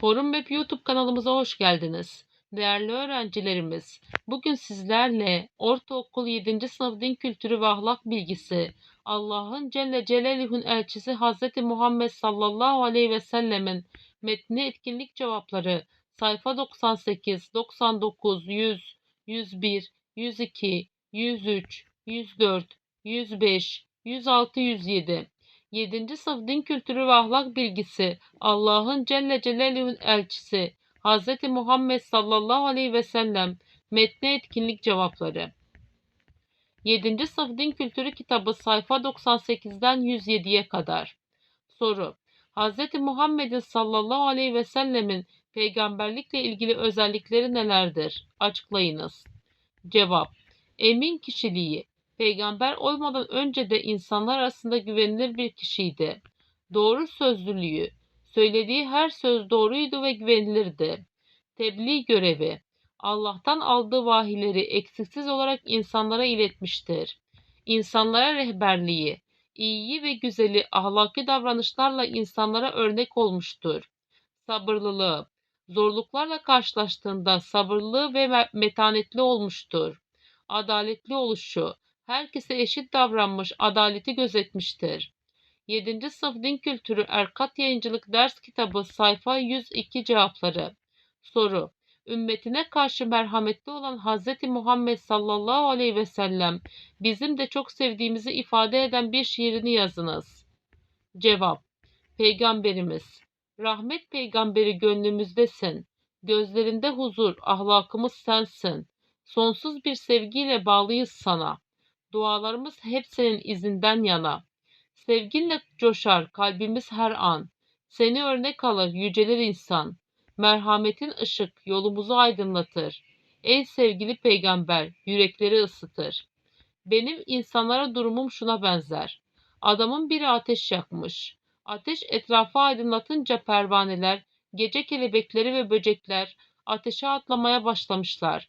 Forum Web YouTube kanalımıza hoş geldiniz. Değerli öğrencilerimiz, bugün sizlerle Ortaokul 7. sınıf din kültürü ve ahlak bilgisi, Allah'ın Celle Celaluhu'nun elçisi Hz. Muhammed sallallahu aleyhi ve sellemin metni etkinlik cevapları sayfa 98, 99, 100, 101, 102, 103, 104, 105, 106, 107. 7. sınıf din kültürü ve ahlak bilgisi Allah'ın Celle Celaluhu'nun elçisi Hz. Muhammed sallallahu aleyhi ve sellem metne etkinlik cevapları 7. sınıf din kültürü kitabı sayfa 98'den 107'ye kadar soru Hz. Muhammed'in sallallahu aleyhi ve sellemin peygamberlikle ilgili özellikleri nelerdir? Açıklayınız. Cevap Emin kişiliği Peygamber olmadan önce de insanlar arasında güvenilir bir kişiydi. Doğru sözlülüğü, söylediği her söz doğruydu ve güvenilirdi. Tebliğ görevi, Allah'tan aldığı vahiyleri eksiksiz olarak insanlara iletmiştir. İnsanlara rehberliği, iyiyi ve güzeli ahlaki davranışlarla insanlara örnek olmuştur. Sabırlılığı, zorluklarla karşılaştığında sabırlı ve metanetli olmuştur. Adaletli oluşu, herkese eşit davranmış, adaleti gözetmiştir. 7. Sınıf Din Kültürü Erkat Yayıncılık Ders Kitabı sayfa 102 cevapları. Soru Ümmetine karşı merhametli olan Hz. Muhammed sallallahu aleyhi ve sellem bizim de çok sevdiğimizi ifade eden bir şiirini yazınız. Cevap Peygamberimiz Rahmet peygamberi gönlümüzdesin. Gözlerinde huzur, ahlakımız sensin. Sonsuz bir sevgiyle bağlıyız sana. Dualarımız hep senin izinden yana. Sevginle coşar kalbimiz her an. Seni örnek alır yüceler insan. Merhametin ışık yolumuzu aydınlatır. Ey sevgili peygamber yürekleri ısıtır. Benim insanlara durumum şuna benzer. Adamın biri ateş yakmış. Ateş etrafı aydınlatınca pervaneler, gece kelebekleri ve böcekler ateşe atlamaya başlamışlar.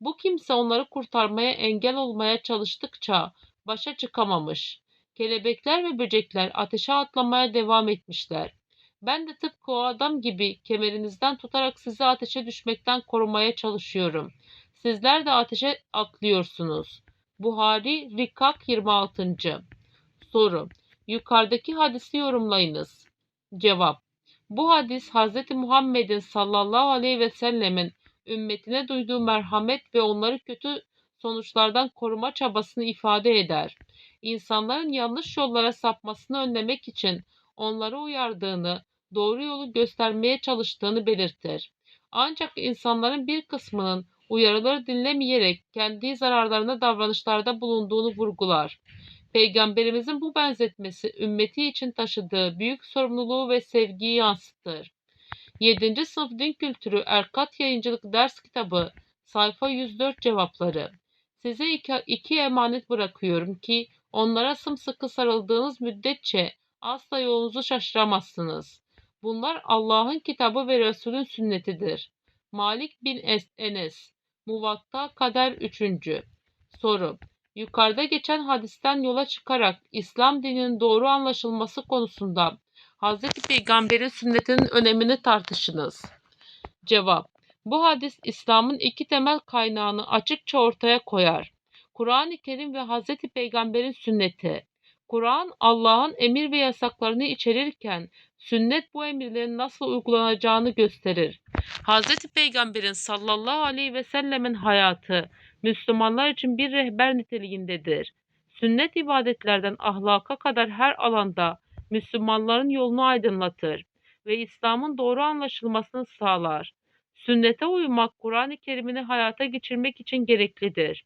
Bu kimse onları kurtarmaya engel olmaya çalıştıkça başa çıkamamış. Kelebekler ve böcekler ateşe atlamaya devam etmişler. Ben de tıpkı o adam gibi kemerinizden tutarak sizi ateşe düşmekten korumaya çalışıyorum. Sizler de ateşe atlıyorsunuz. Buhari Rikak 26. Soru. Yukarıdaki hadisi yorumlayınız. Cevap. Bu hadis Hz. Muhammed'in sallallahu aleyhi ve sellemin ümmetine duyduğu merhamet ve onları kötü sonuçlardan koruma çabasını ifade eder. İnsanların yanlış yollara sapmasını önlemek için onları uyardığını, doğru yolu göstermeye çalıştığını belirtir. Ancak insanların bir kısmının uyarıları dinlemeyerek kendi zararlarına davranışlarda bulunduğunu vurgular. Peygamberimizin bu benzetmesi ümmeti için taşıdığı büyük sorumluluğu ve sevgiyi yansıtır. 7. Sınıf Din Kültürü Erkat Yayıncılık Ders Kitabı Sayfa 104 Cevapları Size iki, iki emanet bırakıyorum ki onlara sımsıkı sarıldığınız müddetçe asla yolunuzu şaşıramazsınız. Bunlar Allah'ın kitabı ve Resulün sünnetidir. Malik bin Enes Muvatta Kader 3. Soru Yukarıda geçen hadisten yola çıkarak İslam dininin doğru anlaşılması konusunda Hz. Peygamber'in sünnetinin önemini tartışınız. Cevap Bu hadis İslam'ın iki temel kaynağını açıkça ortaya koyar. Kur'an-ı Kerim ve Hz. Peygamber'in sünneti. Kur'an Allah'ın emir ve yasaklarını içerirken sünnet bu emirlerin nasıl uygulanacağını gösterir. Hz. Peygamber'in sallallahu aleyhi ve sellemin hayatı Müslümanlar için bir rehber niteliğindedir. Sünnet ibadetlerden ahlaka kadar her alanda Müslümanların yolunu aydınlatır ve İslam'ın doğru anlaşılmasını sağlar. Sünnete uymak Kur'an-ı Kerim'ini hayata geçirmek için gereklidir.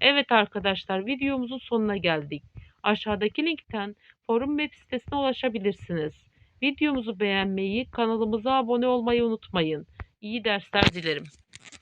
Evet arkadaşlar videomuzun sonuna geldik. Aşağıdaki linkten forum web sitesine ulaşabilirsiniz. Videomuzu beğenmeyi, kanalımıza abone olmayı unutmayın. İyi dersler dilerim.